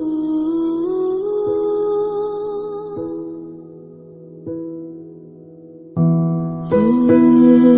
Ooh. ooh.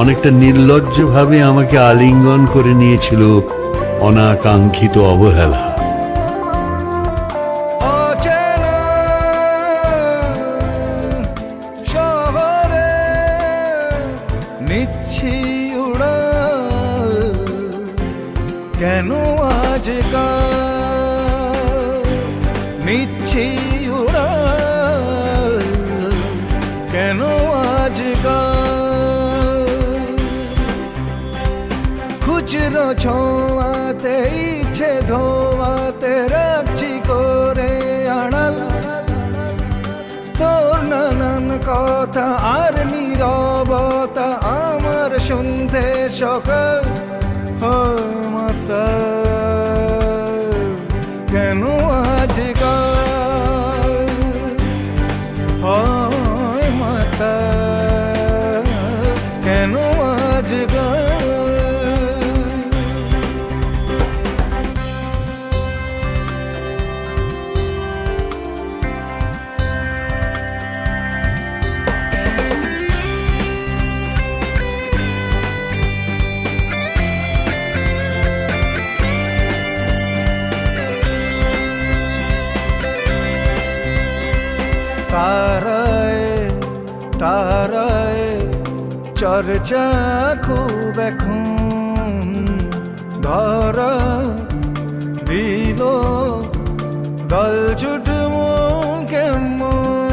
অনেকটা নির্লজ্জভাবে আমাকে আলিঙ্গন করে নিয়েছিল অনাকাঙ্ক্ষিত অবহেলা। নিচ্ছি উড়াল, কেন আজকাল? নিচ্ছি উড়াল, কেন আজকাল? খুচরো ছোঁয়াতে, ইচ্ছে ধোয়াতে রাখছি করে আড়াল। তোর নানান কথা আর নিরবতা আমার শুনতে সকাল মাতা কেন তারায় চর্চা খুব এখন। ধরা দিল দল ছুট কেমন?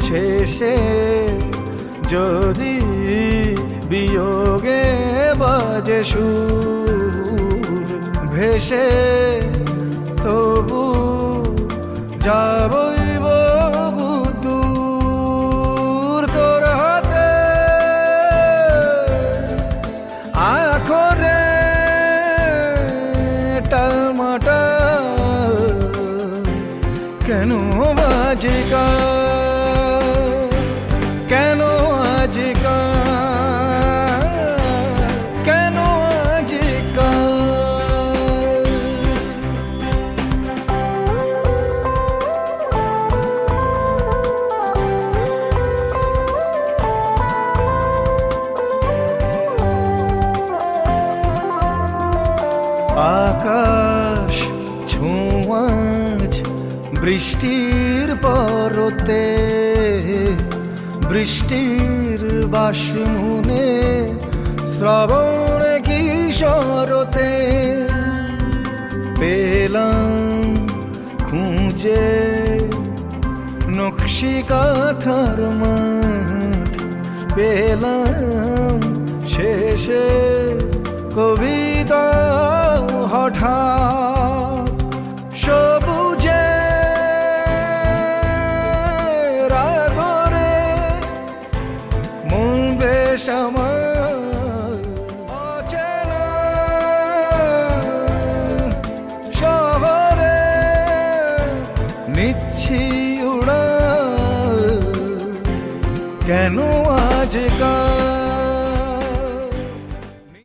শেষে যদি বিয়োগে বাজে সুর, ভেসে কেন বাজিকাল কেন আজকাল? কেন আজকাল? আকাশ বৃষ্টির পরতে, বৃষ্টির বাসমুনে শ্রাবণ কিশোরতে পেলাম খুঁজে নকশি কাথার মাঠ। পেলাম শেষে কবিতা হঠাৎ সবুজে নিচ্ছি উড়াল। কেন আজকাল